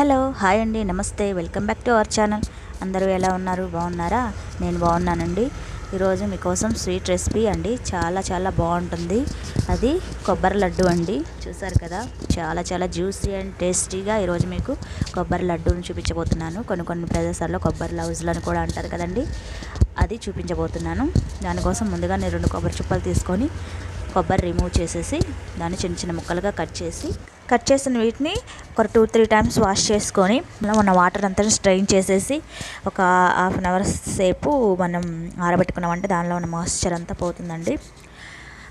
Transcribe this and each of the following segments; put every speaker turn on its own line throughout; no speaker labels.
Hello hi అండి నమస్తే welcome back to our channel. అందరూ ఎలా ఉన్నారు? బాగున్నారా? నేను బాగున్నానండి. ఈరోజు మీకోసం స్వీట్ రెసిపీ అండి. చాలా చాలా బాగుంటుంది. అది కొబ్బరి లడ్డు అండి. చూసారు కదా చాలా చాలా జ్యూసీ అండ్ టేస్టీగా ఈరోజు మీకు కొబ్బరి లడ్డూని చూపించబోతున్నాను. కొన్ని కొన్ని ప్రదేశాల్లో కొబ్బరి లౌజులను కూడా అంటారు కదండి. అది చూపించబోతున్నాను. దానికోసం ముందుగా నేను రెండు కొబ్బరి చుప్పలు తీసుకొని కొబ్బరి రిమూవ్ చేసేసి దాన్ని చిన్న చిన్న ముక్కలుగా కట్ చేసి కట్ చేసిన వీటిని ఒక టూ త్రీ టైమ్స్ వాష్ చేసుకొని మనం మన వాటర్ అంతా స్ట్రెయిన్ చేసేసి ఒక హాఫ్ అన్ అవర్ సేపు మనం ఆరబెట్టుకున్నామంటే దానిలో ఉన్న మాయిశ్చర్ అంతా పోతుందండి.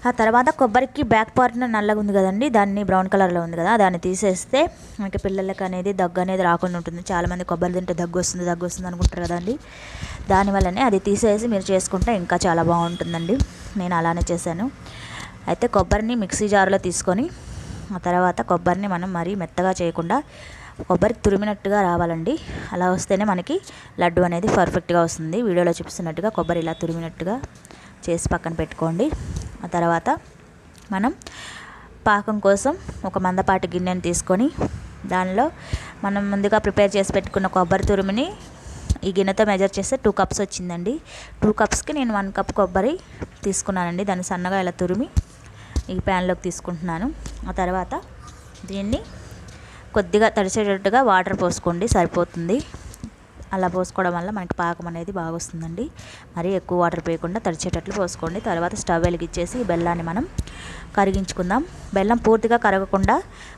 ఆ తర్వాత కొబ్బరికి బ్యాక్ పార్ట్న నల్లగా ఉంది కదండి దాన్ని బ్రౌన్ కలర్లో ఉంది కదా దాన్ని తీసేస్తే మనకి పిల్లలకి అనేది దగ్గు అనేది రాకుండా ఉంటుంది. చాలామంది కొబ్బరి తింటే దగ్గు వస్తుంది దగ్గు వస్తుంది అనుకుంటారు కదండి. దానివల్లనే అది తీసేసి మీరు చేసుకుంటే ఇంకా చాలా బాగుంటుందండి. నేను అలానే చేశాను. అయితే కొబ్బరిని మిక్సీ జార్లో తీసుకొని ఆ తర్వాత కొబ్బరిని మనం మరీ మెత్తగా చేయకుండా కొబ్బరి తురిమినట్టుగా రావాలండి. అలా వస్తేనే మనకి లడ్డు అనేది పర్ఫెక్ట్గా వస్తుంది. వీడియోలో చూపిస్తున్నట్టుగా కొబ్బరి ఇలా తురిమినట్టుగా చేసి పక్కన పెట్టుకోండి. ఆ తర్వాత మనం పాకం కోసం ఒక మందపాటి గిన్నెని తీసుకొని దానిలో మనం ముందుగా ప్రిపేర్ చేసి పెట్టుకున్న కొబ్బరి తురిమిని ఈ గిన్నెతో మెజర్ చేస్తే టూ కప్స్ వచ్చిందండి. టూ కప్స్కి నేను వన్ కప్ కొబ్బరి తీసుకున్నానండి. దాన్ని సన్నగా ఇలా తురిమి ఈ ప్యాన్లోకి తీసుకుంటున్నాను. ఆ తర్వాత దీన్ని కొద్దిగా తడిచేటట్టుగా వాటర్ పోసుకోండి సరిపోతుంది. అలా పోసుకోవడం వల్ల మనకి పాకం అనేది బాగా వస్తుందండి. మరీ ఎక్కువ వాటర్ పోయకుండా తడిచేటట్లు పోసుకోండి. తర్వాత స్టవ్ వెలిగించేసి ఈ బెల్లాన్ని మనం కరిగించుకుందాం. బెల్లం పూర్తిగా కరగకుండా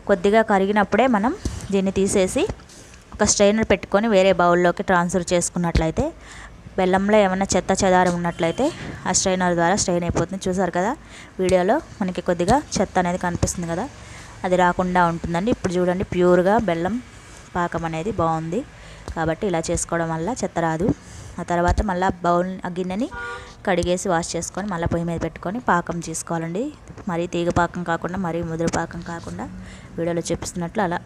కొద్దిగా కరిగినప్పుడే మనం దీన్ని తీసేసి ఒక స్ట్రైనర్ పెట్టుకొని వేరే బౌల్లోకి ట్రాన్స్ఫర్ చేసుకున్నట్లయితే బెల్లంలో ఏమైనా చెత్త చెదారం ఉన్నట్లయితే ఆ స్ట్రైనర్ ద్వారా స్ట్రెయిన్ అయిపోతుంది. చూసారు కదా? వీడియోలో మనకి కొద్దిగా చెత్త అనేది కనిపిస్తుంది కదా? అది రాకుండా ఉంటుందండి. ఇప్పుడు చూడండి ప్యూర్గా బెల్లం పాకం అనేది బాగుంది. కాబట్టి ఇలా చేసుకోవడం వల్ల చెత్త రాదు. ఆ తర్వాత మళ్ళీ బౌల్ ఆ గిన్నెని కడిగేసి వాష్ చేసుకొని మళ్ళీ పొయ్యి మీద పెట్టుకొని పాకం చేసుకోవాలండి. మరీ తీగ పాకం కాకుండా మరీ ముదురు పాకం కాకుండా వీడియోలో చూపిస్తున్నట్లు అలా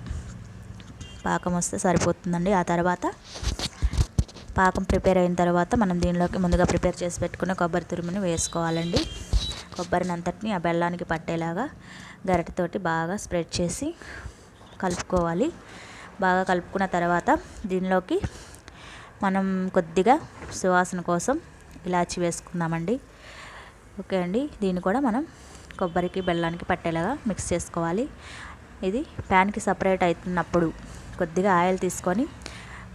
పాకం వస్తే సరిపోతుందండి. ఆ తర్వాత పాకం ప్రిపేర్ అయిన తర్వాత మనం దీనిలోకి ముందుగా ప్రిపేర్ చేసి పెట్టుకున్న కొబ్బరి తురుముని వేసుకోవాలండి. కొబ్బరిని అంతటిని ఆ బెల్లానికి పట్టేలాగా గరిటతోటి బాగా స్ప్రెడ్ చేసి కలుపుకోవాలి. బాగా కలుపుకున్న తర్వాత దీనిలోకి మనం కొద్దిగా సువాసన కోసం ఇలాచి వేసుకుందామండి. ఓకే అండి దీన్ని కూడా మనం కొబ్బరికి బెల్లానికి పట్టేలాగా మిక్స్ చేసుకోవాలి. ఇది ప్యాన్కి సపరేట్ అవుతున్నప్పుడు కొద్దిగా ఆయిల్ తీసుకొని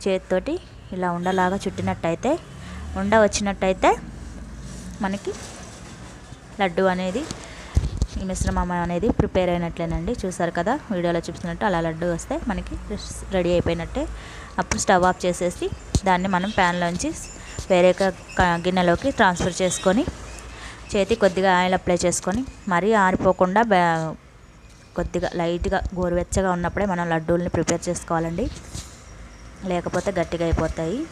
చేతితోటి ఇలా ఉండలాగా చుట్టినట్టయితే ఉండ వచ్చినట్టయితే మనకి లడ్డు అనేది ఈ మిశ్రమం అనేది ప్రిపేర్ అయినట్లేనండి. చూసారు కదా వీడియోలో చూపిస్తున్నట్టు అలా లడ్డు వస్తే మనకి రెడీ అయిపోయినట్టే. అప్పుడు స్టవ్ ఆఫ్ చేసేసి దాన్ని మనం ప్యాన్లోంచి వేరే గిన్నెలోకి ట్రాన్స్ఫర్ చేసుకొని చేతి కొద్దిగా ఆయిల్ అప్లై చేసుకొని మరీ ఆరిపోకుండా కొద్దిగా లైట్గా గోరువెచ్చగా ఉన్నప్పుడే మనం లడ్డూల్ని ప్రిపేర్ చేసుకోవాలండి. లేకపోతే గట్టిగా అయిపోతాయి.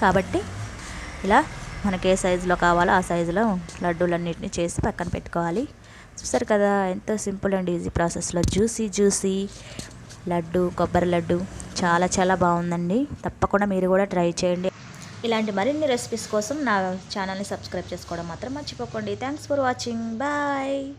కాబట్టి ఇలా మనకి ఏ సైజులో కావాలో ఆ సైజులో లడ్డూలన్నింటినీ చేసి పక్కన పెట్టుకోవాలి. చూసారు కదా ఎంతో సింపుల్ అండ్ ఈజీ ప్రాసెస్లో. జ్యూసీ జ్యూసీ లడ్డు కొబ్బరి లడ్డు చాలా చాలా బాగుందండి. తప్పకుండా మీరు కూడా ట్రై చేయండి. ఇలాంటి మరిన్ని రెసిపీస్ కోసం నా ఛానల్ని సబ్స్క్రైబ్ చేసుకోవడం మాత్రం మర్చిపోకండి. Thanks for watching. బాయ్.